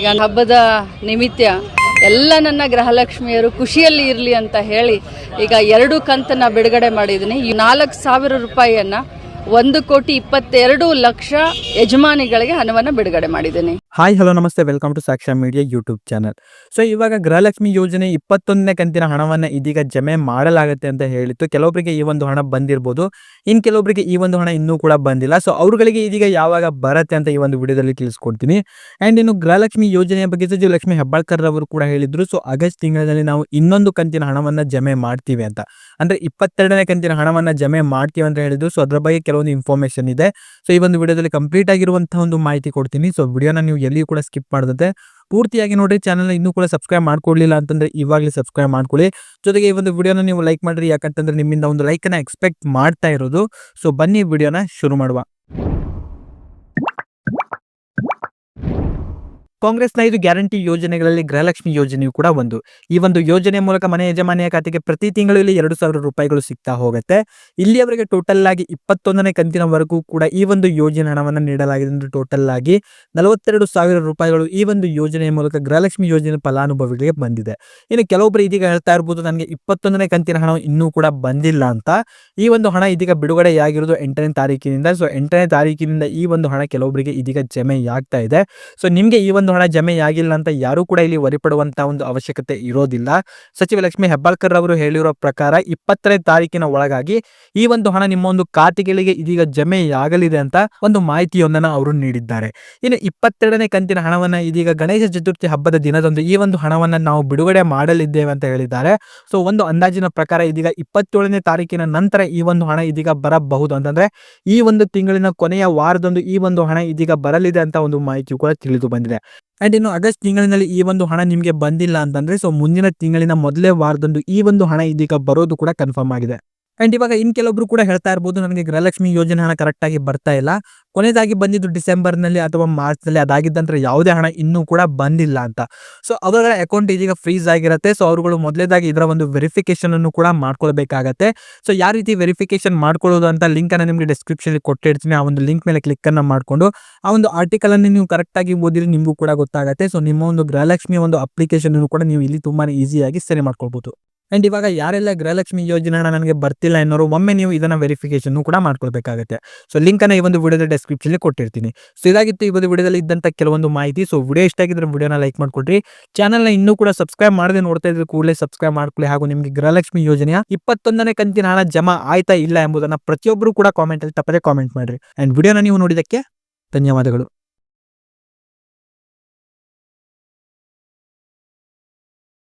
ಈಗ ಹಬ್ಬದ ನಿಮಿತ್ತ ಎಲ್ಲ ನನ್ನ ಗೃಹಲಕ್ಷ್ಮಿಯರು ಖುಷಿಯಲ್ಲಿ ಇರಲಿ ಅಂತ ಹೇಳಿ ಈಗ ಎರಡು ಕಂತನ್ನ ಬಿಡುಗಡೆ ಮಾಡಿದ್ದೀನಿ. ಈ ನಾಲ್ಕು ಸಾವಿರ ರೂಪಾಯಿಯನ್ನು ಒಂದು ಕೋಟಿ ಇಪ್ಪತ್ತೆರಡು ಲಕ್ಷ ಯಜಮಾನಿಗಳಿಗೆ ಹಣವನ್ನು ಬಿಡುಗಡೆ ಮಾಡಿದ್ದೀನಿ. ಹಾಯ್ ಹಲೋ ನಮಸ್ತೆ. Welcome to Saksha media YouTube channel so ಇವಾಗ ಗೃಹಲಕ್ಷ್ಮಿ ಯೋಜನೆ ಇಪ್ಪತ್ತೊಂದನೇ ಕಂತಿನ ಹಣವನ್ನು ಇದೀಗ ಜಮೆ ಮಾಡಲಾಗುತ್ತೆ ಅಂತ ಹೇಳಿತ್ತು. ಕೆಲವೊಬ್ಬರಿಗೆ ಈ ಒಂದು ಹಣ ಬಂದಿರ್ಬೋದು. ಇನ್ನು ಕೆಲವೊಬ್ಬರಿಗೆ ಈ ಒಂದು ಹಣ ಇನ್ನೂ ಕೂಡ ಬಂದಿಲ್ಲ. ಸೊ ಅವ್ರುಗಳಿಗೆ ಇದೀಗ ಯಾವಾಗ ಬರುತ್ತೆ ಅಂತ ಈ ಒಂದು ವಿಡಿಯೋದಲ್ಲಿ ತಿಳಿಸ್ಕೊಡ್ತೀನಿ. ಆ್ಯಂಡ್ ಇನ್ನು ಗೃಹಲಕ್ಷ್ಮಿ ಯೋಜನೆಯ ಬಗ್ಗೆ ಸಚಿವ ಲಕ್ಷ್ಮಿ ಹೆಬ್ಬಾಳ್ಕರ್ ಅವರು ಕೂಡ ಹೇಳಿದ್ರು. ಸೊ ಆಗಸ್ಟ್ ತಿಂಗಳಲ್ಲಿ ನಾವು ಇನ್ನೊಂದು ಕಂತಿನ ಹಣವನ್ನು ಜಮೆ ಮಾಡ್ತೀವಿ ಅಂತ. ಅಂದರೆ ಇಪ್ಪತ್ತೆರಡನೇ ಕಂತಿನ ಹಣವನ್ನು ಜಮೆ ಮಾಡ್ತೀವಿ ಅಂತ ಹೇಳಿದ್ರು. ಸೊ ಅದರ ಬಗ್ಗೆ ಕೆಲವೊಂದು ಇನ್ಫಾರ್ಮೇಷನ್ ಇದೆ. ಸೊ ಈ ಒಂದು ವಿಡಿಯೋದಲ್ಲಿ ಕಂಪ್ಲೀಟ್ ಆಗಿರುವಂತಹ ಒಂದು ಮಾಹಿತಿ ಕೊಡ್ತೀನಿ. ಸೊ ವಿಡಿಯೋನ ನೀವು ಎಲ್ಲಿಯೂ ಕೂಡ ಸ್ಕಿಪ್ ಮಾಡದಂತೆ. ಪೂರ್ತಿಯಾಗಿ ನೋಡಿ ಚಾನಲ್ ಇನ್ನೂ ಕೂಡ ಸಬ್ಸ್ಕ್ರೈಬ್ ಮಾಡ್ಕೊಳ್ಳಿಲ್ಲ ಅಂತಂದ್ರೆ ಇವಾಗಲೇ ಸಬ್ಸ್ಕ್ರೈಬ್ ಮಾಡ್ಕೊಳ್ಳಿ. ಜೊತೆಗೆ ಈ ಒಂದು ವಿಡಿಯೋನ ನೀವು ಲೈಕ್ ಮಾಡಿರಿ, ಯಾಕಂತಂದ್ರೆ ನಿಮ್ಮಿಂದ ಒಂದು ಲೈಕನ್ನ ಎಕ್ಸ್ಪೆಕ್ಟ್ ಮಾಡ್ತಾ ಇರೋದು. ಸೊ ಬನ್ನಿ ವಿಡಿಯೋನ ಶುರು ಮಾಡುವ. ಕಾಂಗ್ರೆಸ್ನ ಇದು ಗ್ಯಾರಂಟಿ ಯೋಜನೆಗಳಲ್ಲಿ ಗೃಹಲಕ್ಷ್ಮಿ ಯೋಜನೆಯು ಕೂಡ ಒಂದು. ಈ ಒಂದು ಯೋಜನೆ ಮೂಲಕ ಮನೆ ಯಜಮಾನಿಯ ಖಾತೆಗೆ ಪ್ರತಿ ತಿಂಗಳಲ್ಲಿ ಎರಡು ಸಾವಿರ ರೂಪಾಯಿಗಳು ಸಿಗ್ತಾ ಹೋಗುತ್ತೆ. ಇಲ್ಲಿಯವರೆಗೆ ಟೋಟಲ್ ಆಗಿ ಇಪ್ಪತ್ತೊಂದನೇ ಕಂತಿನವರೆಗೂ ಕೂಡ ಈ ಒಂದು ಯೋಜನೆ ಹಣವನ್ನು ನೀಡಲಾಗಿದೆ ಅಂದ್ರೆ ಟೋಟಲ್ ಆಗಿ ನಲವತ್ತೆರಡು ಸಾವಿರ ರೂಪಾಯಿಗಳು ಈ ಒಂದು ಯೋಜನೆಯ ಮೂಲಕ ಗೃಹಲಕ್ಷ್ಮಿ ಯೋಜನೆ ಫಲಾನುಭವಿಗಳಿಗೆ ಬಂದಿದೆ. ಇನ್ನು ಕೆಲವೊಬ್ಬರು ಇದೀಗ ಹೇಳ್ತಾ ಇರ್ಬೋದು, ನನಗೆ ಇಪ್ಪತ್ತೊಂದನೇ ಕಂತಿನ ಹಣ ಇನ್ನೂ ಕೂಡ ಬಂದಿಲ್ಲ ಅಂತ. ಈ ಒಂದು ಹಣ ಇದೀಗ ಬಿಡುಗಡೆಯಾಗಿರೋದು ಎಂಟನೇ ತಾರೀಕಿನಿಂದ. ಸೊ, ಎಂಟನೇ ತಾರೀಕಿನಿಂದ ಈ ಒಂದು ಹಣ ಕೆಲವೊಬ್ಬರಿಗೆ ಇದೀಗ ಜಮೆ ಆಗ್ತಾ ಇದೆ. ಸೊ, ನಿಮಗೆ ಈ ಒಂದು ಹಣ ಜಮೆಯಾಗಿಲ್ಲ ಅಂತ ಯಾರೂ ಕೂಡ ಇಲ್ಲಿ ವರಿಪಡುವಂತ ಒಂದು ಅವಶ್ಯಕತೆ ಇರೋದಿಲ್ಲ. ಸಚಿವ ಲಕ್ಷ್ಮಿ ಹೆಬ್ಬಾಳ್ಕರ್ ಅವರು ಹೇಳಿರೋ ಪ್ರಕಾರ ಇಪ್ಪತ್ತನೇ ತಾರೀಕಿನ ಒಳಗಾಗಿ ಈ ಒಂದು ಹಣ ನಿಮ್ಮ ಒಂದು ಖಾತೆಗಳಿಗೆ ಇದೀಗ ಜಮೆಯಾಗಲಿದೆ ಅಂತ ಒಂದು ಮಾಹಿತಿಯೊಂದನ್ನು ಅವರು ನೀಡಿದ್ದಾರೆ. ಇನ್ನು ಇಪ್ಪತ್ತೆರಡನೇ ಕಂತಿನ ಹಣವನ್ನ ಇದೀಗ ಗಣೇಶ ಚತುರ್ಥಿ ಹಬ್ಬದ ದಿನದಂದು ಈ ಒಂದು ಹಣವನ್ನ ನಾವು ಬಿಡುಗಡೆ ಮಾಡಲಿದ್ದೇವೆ ಅಂತ ಹೇಳಿದ್ದಾರೆ. ಸೊ, ಒಂದು ಅಂದಾಜಿನ ಪ್ರಕಾರ ಇದೀಗ ಇಪ್ಪತ್ತೇಳನೇ ತಾರೀಕಿನ ನಂತರ ಈ ಒಂದು ಹಣ ಇದೀಗ ಬರಬಹುದು ಅಂತಂದ್ರೆ ಈ ಒಂದು ತಿಂಗಳಿನ ಕೊನೆಯ ವಾರದಂದು ಈ ಒಂದು ಹಣ ಇದೀಗ ಬರಲಿದೆ ಅಂತ ಒಂದು ಮಾಹಿತಿ ಕೂಡ ತಿಳಿದು ಬಂದಿದೆ. ಅಂಡ್ ಇನ್ನು ಆಗಸ್ಟ್ ತಿಂಗಳಿನಲ್ಲಿ ಈ ಒಂದು ಹಣ ನಿಮಗೆ ಬಂದಿಲ್ಲ ಅಂತಂದ್ರೆ ಸೊ ಮುಂದಿನ ತಿಂಗಳಿನ ಮೊದಲೇ ವಾರದಂದು ಈ ಒಂದು ಹಣ ಇದೀಗ ಬರೋದು ಕೂಡ ಕನ್ಫರ್ಮ್ ಆಗಿದೆ. ಅಂಡ್ ಇವಾಗ ಇನ್ ಕೆಲವೊಬ್ರು ಕೂಡ ಹೇಳ್ತಾ ಇರ್ಬೋದು, ನನಗೆ ಗೃಹಲಕ್ಷ್ಮಿ ಯೋಜನೆ ಹಣ ಕರೆಕ್ಟ್ ಆಗಿ ಬರ್ತಾ ಇಲ್ಲ. ಕೊನೆಯದಾಗಿ ಬಂದಿದ್ದು ಡಿಸೆಂಬರ್ನಲ್ಲಿ ಅಥವಾ ಮಾರ್ಚ್ನಲ್ಲಿ ಅದಾಗಿದ್ದಂತರ ಯಾವುದೇ ಹಣ ಇನ್ನೂ ಕೂಡ ಬಂದಿಲ್ಲ ಅಂತ. ಸೊ ಅವರ ಅಕೌಂಟ್ ಇದೀಗ ಫ್ರೀಸ್ ಆಗಿರುತ್ತೆ. ಸೊ ಅವರುಗಳು ಮೊದಲೇದಾಗಿ ಇದರ ಒಂದು ವೆರಿಫಿಕೇಶನ್ ಅನ್ನು ಕೂಡ ಮಾಡ್ಕೊಳ್ಬೇಕಾಗತ್ತೆ. ಸೊ ಯಾವ ರೀತಿ ವೆರಿಫಿಕೇಶನ್ ಮಾಡ್ಕೊಳ್ಳೋದು ಅಂತ ಲಿಂಕ್ ಅನ್ನ ನಿಮಗೆ ಡಿಸ್ಕ್ರಿಪ್ಷನ್ ಕೊಟ್ಟಿರ್ತೀನಿ. ಆ ಒಂದು ಲಿಂಕ್ ಮೇಲೆ ಕ್ಲಿಕ್ ಅನ್ನ ಮಾಡಿಕೊಂಡು, ಆ ಒಂದು ಆರ್ಟಿಕಲ್ ಅನ್ನು ನೀವು ಕರೆಕ್ಟ್ ಆಗಿ ಓದಿದ್ರೆ ನಿಮಗೂ ಕೂಡ ಗೊತ್ತಾಗುತ್ತೆ. ಸೊ ನಿಮ್ಮ ಒಂದು ಗೃಹಲಕ್ಷ್ಮಿಯ ಒಂದು ಅಪ್ಲಿಕೇಶನ್ ಕೂಡ ನೀವು ಇಲ್ಲಿ ತುಂಬಾ ಈಸಿಯಾಗಿ ಸರಿ ಮಾಡ್ಕೊಳ್ಬಹುದು ಅಂಡ್ ಇವಾಗ ಯಾರೆಲ್ಲ ಗೃಹಲಕ್ಷ್ಮಿ ಯೋಜನೆ ನನಗೆ ಬರ್ತಿಲ್ಲ ಅನ್ನೋರು, ಒಮ್ಮೆ ನೀವು ಇದನ್ನ ವೆರಿಫಿಕೇಶನ್ ಕೂಡ ಮಾಡ್ಕೊಳ್ಬೇಕಾಗುತ್ತೆ. ಸೊ ಲಿಂಕ್ ಅನ್ನ ಈ ಒಂದು ವಿಡಿಯೋದ ಡಿಸ್ಕ್ರಿಪ್ಷನ್ ಕೊಟ್ಟಿರ್ತೀನಿ. ಸೊ ಇದಾಗಿತ್ತು ಈ ಒಂದು ವಿಡಿಯೋದಲ್ಲಿ ಇದ್ದಂತ ಕೆಲವೊಂದು ಮಾಹಿತಿ. ಸೊ ವಿಡಿಯೋ ಇಷ್ಟ ಆಗಿದ್ರೆ ವಿಡಿಯೋನ ಲೈಕ್ ಮಾಡ್ಕೊಡ್ರಿ. ನ ಇನ್ನೂ ಕೂಡ ಸಬ್ಸ್ಕ್ರೈಬ್ ಮಾಡದೆ ನೋಡ್ತಾ ಇದ್ರೆ ಕೂಡಲೇ ಸಬ್ಸ್ಕ್ರೈಬ್ ಮಾಡ್ಕೊಳ್ಳಿ ಹಾಗೂ ನಿಮಗೆ ಗೃಹಲಕ್ಷ್ಮಿ ಯೋಜನೆಯ ಇಪ್ಪತ್ತೊಂದನೇ ಕಂತಿನ ಹಣ ಜಮಾ ಆಯ್ತಾ ಇಲ್ಲ ಎಂಬುದನ್ನ ಪ್ರತಿಯೊಬ್ಬರು ಕೂಡ ಕಾಮೆಂಟ್ ಅಲ್ಲಿ ತಪ್ಪದೆ ಕಾಮೆಂಟ್ ಮಾಡ್ರಿ. ಅಂಡ್ ವಿಡಿಯೋನ ನೀವು ನೋಡಿದಕ್ಕೆ ಧನ್ಯವಾದಗಳು.